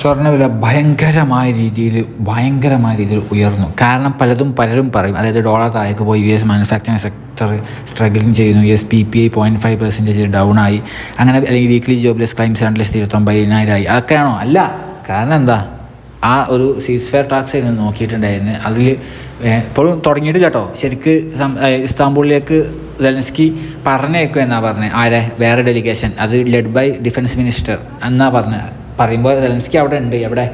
സ്വർണവില ഭയങ്കരമായ രീതിയിൽ ഭയങ്കരമായ രീതിയിൽ ഉയർന്നു. കാരണം പലതും പലരും പറയും അതായത് ഡോളർ താഴേക്ക് പോയി U S manufacturing sector struggling ചെയ്യുന്നു U S P P I point five percentage down ആയി. അങ്ങനെ അല്ലെങ്കിൽ വീക്ക്ലി ജോബ്ലെസ് ക്ലൈംസ് രണ്ട് ലക്ഷത്തി ഇരുപത്തൊമ്പതിനായിരം ആയി അതൊക്കെയാണോ? അല്ല. കാരണം എന്താ? ആ ഒരു സീസ് ഫെയർ ടാക്സ് ആയിരുന്നു നോക്കിയിട്ടുണ്ടായിരുന്നു. അതിൽ ഇപ്പോഴും തുടങ്ങിയിട്ട് കേട്ടോ ശരിക്ക് ഇസ്താംബൂളിലേക്ക് സെലൻസ്കി പറഞ്ഞേക്കും എന്നാ പറഞ്ഞത് ആരെ? വേറെ ഡെലിഗേഷൻ അത് ലെഡ് ബൈ ഡിഫൻസ് മിനിസ്റ്റർ എന്നാ പറഞ്ഞത് പറയുമ്പോൾ സെലൻസ്കി അവിടെ ഉണ്ട് എവിടെ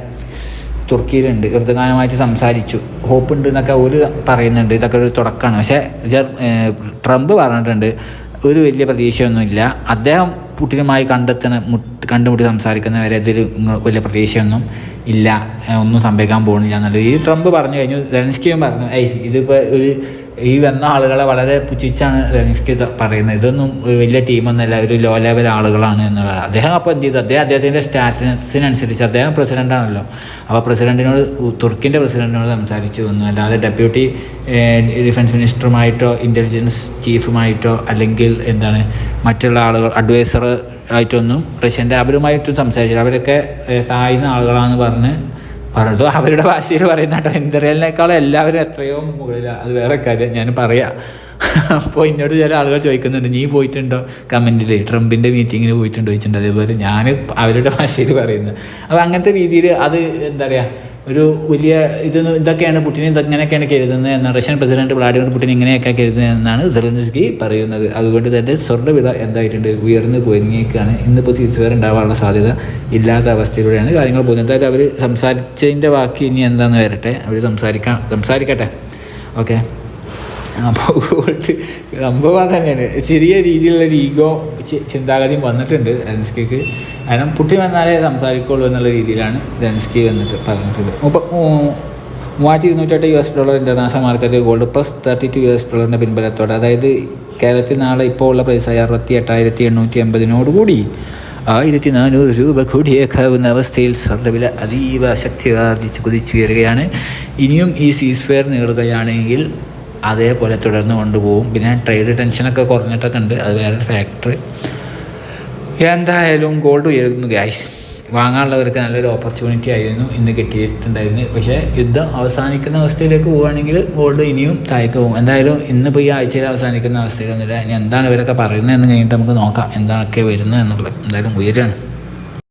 തുർക്കിയിലുണ്ട്. ഹൃദയമായിട്ട് സംസാരിച്ചു. ഹോപ്പ് ഉണ്ട് എന്നൊക്കെ ഒരു പറയുന്നുണ്ട് ഇതൊക്കെ ഒരു തുടക്കമാണ് പക്ഷേ ജർ- ട്രംപ് പറഞ്ഞിട്ടുണ്ട് ഒരു വലിയ പ്രതീക്ഷയൊന്നുമില്ല. അദ്ദേഹം പുട്ടിനുമായി കണ്ടെത്തണ മുട്ട് കണ്ടുമുട്ടി സംസാരിക്കുന്നവരെ ഇതിൽ വലിയ പ്രതീക്ഷയൊന്നും ഇല്ല. ഒന്നും സംഭവിക്കാൻ പോകുന്നില്ല എന്നുള്ളത്. ഈ ട്രംപ് പറഞ്ഞു കഴിഞ്ഞു ലെൻസ്കിയും പറഞ്ഞു ഏയ് ഇതിപ്പോൾ ഒരു ഈ വന്ന ആളുകളെ വളരെ പുച്ഛിച്ചാണ് ലെൻസ്കി പറയുന്നത്. ഇതൊന്നും വലിയ ടീമൊന്നുമല്ല ഒരു ലോ ലെവൽ ആളുകളാണ് എന്നുള്ളത് അദ്ദേഹം അപ്പോൾ എന്ത് ചെയ്തു? അദ്ദേഹം അദ്ദേഹത്തിന്റെ സ്റ്റാറ്റസിനനുസരിച്ച് അദ്ദേഹം പ്രസിഡന്റ് ആണല്ലോ. അപ്പോൾ പ്രസിഡന്റിനോട് തുർക്കിന്റെ പ്രസിഡന്റിനോട് സംസാരിച്ചു. ഒന്നും അല്ലാതെ ഡെപ്യൂട്ടി ഡിഫൻസ് മിനിസ്റ്ററുമായിട്ടോ ഇന്റലിജൻസ് ചീഫുമായിട്ടോ അല്ലെങ്കിൽ എന്താണ് മറ്റുള്ള ആളുകൾ അഡ്വൈസർ ആയിട്ടൊന്നും റഷ്യന്റെ അവരുമായിട്ടും സംസാരിച്ചില്ല. അവരൊക്കെ സഹായിക്കുന്ന ആളുകളാണെന്ന് പറഞ്ഞ് പറഞ്ഞത്. അവരുടെ ഭാഷയിൽ പറയുന്ന കേട്ടോ. എല്ലാവരും എത്രയോ മുകളിലാണ് അത് വേറെ കാര്യം. ഞാൻ പറയാം. അപ്പോൾ എന്നോട് ചില ആളുകൾ ചോദിക്കുന്നുണ്ട് നീ പോയിട്ടുണ്ടോ? കമന്റിൽ ട്രംപിന്റെ മീറ്റിങ്ങിന് പോയിട്ടുണ്ടോ ചോദിച്ചിട്ടുണ്ട്. അതേപോലെ ഞാൻ അവരുടെ ഭാഷയിൽ പറയുന്നത് അപ്പോൾ അങ്ങനത്തെ രീതിയിൽ അത് എന്താ പറയുക ഒരു വലിയ ഇതൊന്നും ഇതൊക്കെയാണ് പുടിനെ ഇങ്ങനെയൊക്കെയാണ് കരുതുന്നത് റഷ്യൻ പ്രസിഡന്റ് വ്ളാഡിമിർ പുടിൻ ഇങ്ങനെയൊക്കെ കരുതുന്നത് എന്നാണ് സെലൻസ്കി പറയുന്നത്. അതുകൊണ്ട് തന്നെ സ്വർണവില എന്തായിട്ടുണ്ട്? ഉയർന്നു പൊരുങ്ങിയേക്കാണ് ഇന്നിപ്പോൾ തിരിച്ചുവരെ ഉണ്ടാവാനുള്ള സാധ്യത ഇല്ലാത്ത അവസ്ഥയിലൂടെയാണ് കാര്യങ്ങൾ പോകുന്നത്. എന്തായാലും അവർ സംസാരിച്ചതിന്റെ ബാക്കി ഇനി എന്താണെന്ന് വരട്ടെ. അവർ സംസാരിക്കാം. സംസാരിക്കട്ടെ. ഓക്കെ. അപ്പോൾ ഗോൾഡ് സംഭവം തന്നെയാണ്. ചെറിയ രീതിയിലുള്ള ഈഗോ ചിന്താഗതിയും വന്നിട്ടുണ്ട് ലെൻസ്കിക്ക്. കാരണം പുട്ടി വന്നാലേ സംസാരിക്കുള്ളൂ എന്നുള്ള രീതിയിലാണ് ലെൻസ്കി വന്നിട്ട് പറഞ്ഞിട്ടുള്ളത്. മുപ്പ മൂവായിരത്തി ഇരുന്നൂറ്റെട്ട് U S dollar international market gold plus thirty two U S ഡോളറിന്റെ പിൻബലത്തോടെ. അതായത് കേരളത്തിൽ നാളെ ഇപ്പോൾ ഉള്ള പ്രൈസായ അറുപത്തി എട്ടായിരത്തി എണ്ണൂറ്റി എൺപതിനോട് കൂടി ആയിരത്തി നാനൂറ് രൂപ കൂടിയേക്കാവുന്ന അവസ്ഥയിൽ സ്വർണവില അതീവ ശക്തി ആർജിച്ച് കുതിച്ചു വരികയാണ്. ഇനിയും ഈ സീസ് ഫെയർ നീളുകയാണെങ്കിൽ അതേപോലെ തുടർന്ന് കൊണ്ടുപോകും. പിന്നെ ട്രേഡ് ടെൻഷനൊക്കെ കുറഞ്ഞിട്ടൊക്കെ ഉണ്ട്. അത് വേറെ ഫാക്ടർ എന്തായാലും ഗോൾഡ് ഉയരുന്നു ഗ്യാസ് വാങ്ങാനുള്ളവർക്ക് നല്ലൊരു ഓപ്പർച്യൂണിറ്റി ആയിരുന്നു. ഇന്ന് കിട്ടിയിട്ടുണ്ടായിരുന്നു. പക്ഷേ യുദ്ധം അവസാനിക്കുന്ന അവസ്ഥയിലേക്ക് പോവുകയാണെങ്കിൽ ഗോൾഡ് ഇനിയും താഴേക്ക് പോകും. എന്തായാലും ഇന്നിപ്പോൾ ഈ ആഴ്ചയിൽ അവസാനിക്കുന്ന അവസ്ഥയിലൊന്നുമില്ല. ഇനി എന്താണ് ഇവരൊക്കെ പറയുന്നതെന്ന് കഴിഞ്ഞിട്ട് നമുക്ക് നോക്കാം. എന്തൊക്കെ വരുന്നത് എന്നുള്ളത്. എന്തായാലും ഉയരാണ്